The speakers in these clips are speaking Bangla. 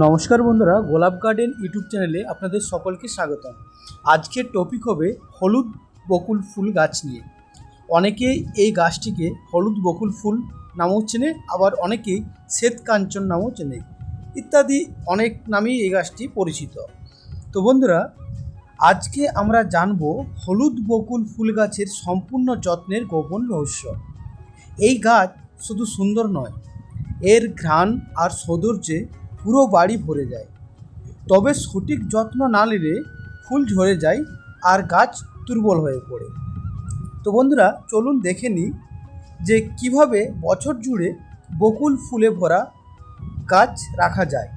নমস্কার বন্ধুরা, গোলাপ গার্ডেন ইউটিউব চ্যানেলে আপনাদের সকলকে স্বাগতম। আজকের টপিক হবে হলুদ বকুল ফুল গাছ নিয়ে। অনেকেই এই গাছটিকে হলুদ বকুল ফুল নামও চেনে, আবার অনেকেই শ্বেত কাঞ্চন নামও চেনে। ইত্যাদি অনেক নামেই এই গাছটি পরিচিত। তো বন্ধুরা, আজকে আমরা জানব হলুদ বকুল ফুল গাছের সম্পূর্ণ যত্নের গোপন রহস্য। এই গাছ শুধু সুন্দর নয়, এর ঘ্রাণ আর সৌন্দর্যে পুরো বাড়ি ভরে যায়। তবে সঠিক যত্ন না নিলে ফুল ঝরে যায় আর গাছ দুর্বল হয়ে পড়ে। তো বন্ধুরা, চলুন দেখে নিই যে কীভাবে বছর জুড়ে বকুল ফুলে ভরা গাছ রাখা যায়।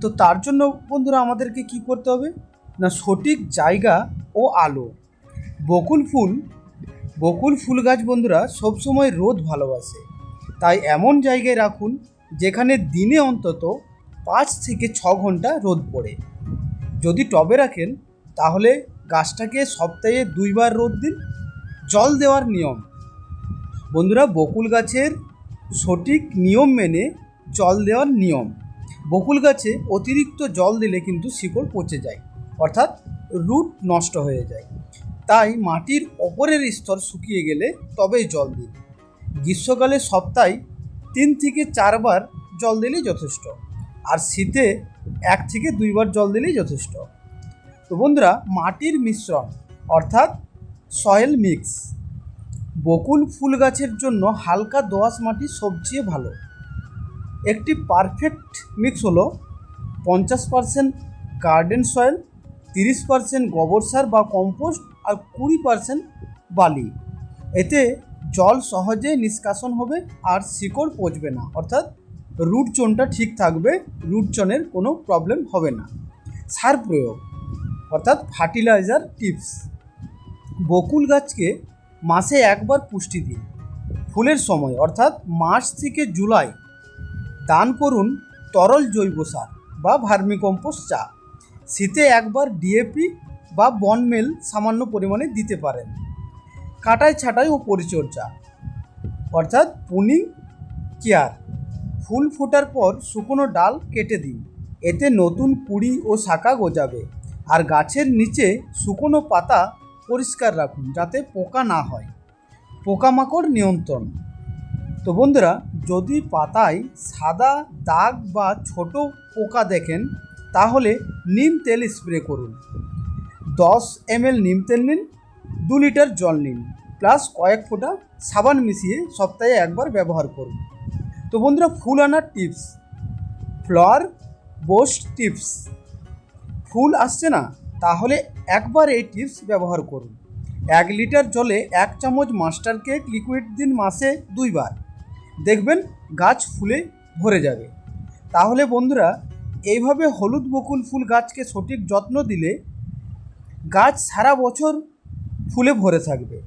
তো তার জন্য বন্ধুরা, আমাদেরকে কি করতে হবে? না, সঠিক জায়গা ও আলো। বকুল ফুল বকুল ফুল গাছ বন্ধুরা, সবসময় রোদ ভালোবাসে। তাই এমন জায়গায় রাখুন যেখানে দিনে অন্তত পাঁচ থেকে ছ ঘণ্টা রোদ পড়ে। যদি টবে রাখেন, তাহলে গাছটাকে সপ্তাহে দুইবার রোদ দিন। জল দেওয়ার নিয়ম। বন্ধুরা, বকুল গাছের সঠিক নিয়ম মেনে জল দেওয়ার নিয়ম। বকুল গাছে অতিরিক্ত জল দিলে কিন্তু শিকড় পচে যায়, অর্থাৎ রুট নষ্ট হয়ে যায়। তাই মাটির ওপরের স্তর শুকিয়ে গেলে তবেই জল দিন। গ্রীষ্মকালে সপ্তাহে তিন থেকে চারবার জল দিলেই যথেষ্ট। আর শীতে এক থেকে দুইবার জল দিলেই যথেষ্ট। তো বন্ধুরা, মাটির মিশ্রণ, অর্থাৎ সয়েল মিক্স, বকুল ফুল গাছের জন্য হালকা দোআঁশ মাটি সবচেয়ে ভালো। একটি পারফেক্ট মিক্স হলো পঞ্চাশ পার্সেন্ট গার্ডেন সয়েল, তিরিশ পার্সেন্ট গোবর সার বা কম্পোস্ট আর কুড়ি পার্সেন্ট বালি। এতে জল সহজে নিষ্কাশন হবে আর শিকড় পচবে না, অর্থাৎ রুট চোনটা ঠিক থাকবে, রুট চোনের কোনো প্রবলেম হবে না। সার প্রয়োগ, অর্থাৎ ফার্টিলাইজার টিপস। বকুল গাছকে মাসে একবার পুষ্টি দিন। ফুলের সময়, অর্থাৎ মার্চ থেকে জুলাই, দান করুন তরল জৈব সার বা ভার্মিকম্পোস্ট চা। শীতে একবার ডিএপি বা বনমেল সামান্য পরিমাণে দিতে পারেন। কাটাই ছাঁটাই ও পরিচর্যা, অর্থাৎ পুনিং, কেয়ার। ফুল ফোটার পর শুকনো ডাল কেটে দিন। এতে নতুন কুড়ি ও শাখা গজাবে। আর গাছের নিচে শুকনো পাতা পরিষ্কার রাখুন যাতে পোকা না হয়। পোকামাকড় নিয়ন্ত্রণ। তো বন্ধুরা, যদি পাতায় সাদা দাগ বা ছোট পোকা দেখেন, তাহলে নিম তেল স্প্রে করুন। দশ এমএল নিম তেল নিন, দু লিটার জল নিন, প্লাস কয়েক ফোঁটা সাবান মিশিয়ে সপ্তাহে একবার ব্যবহার করুন। তো বন্ধুরা ফুল আনার টিপস ফ্লাওয়ার বোস্ট টিপস ফুল আসছে না? তাহলে একবার এই টিপস ব্যবহার করুন। এক লিটার জলে এক চামচ মাস্টার কেক লিকুইড দিন মাসে দুইবার। দেখবেন গাছ ফুলে ভরে যাবে। তাহলে বন্ধুরা, এইভাবে হলুদ বকুল ফুল গাছকে সঠিক যত্ন দিলে গাছ সারা বছর ফুলে ভরে থাকবে।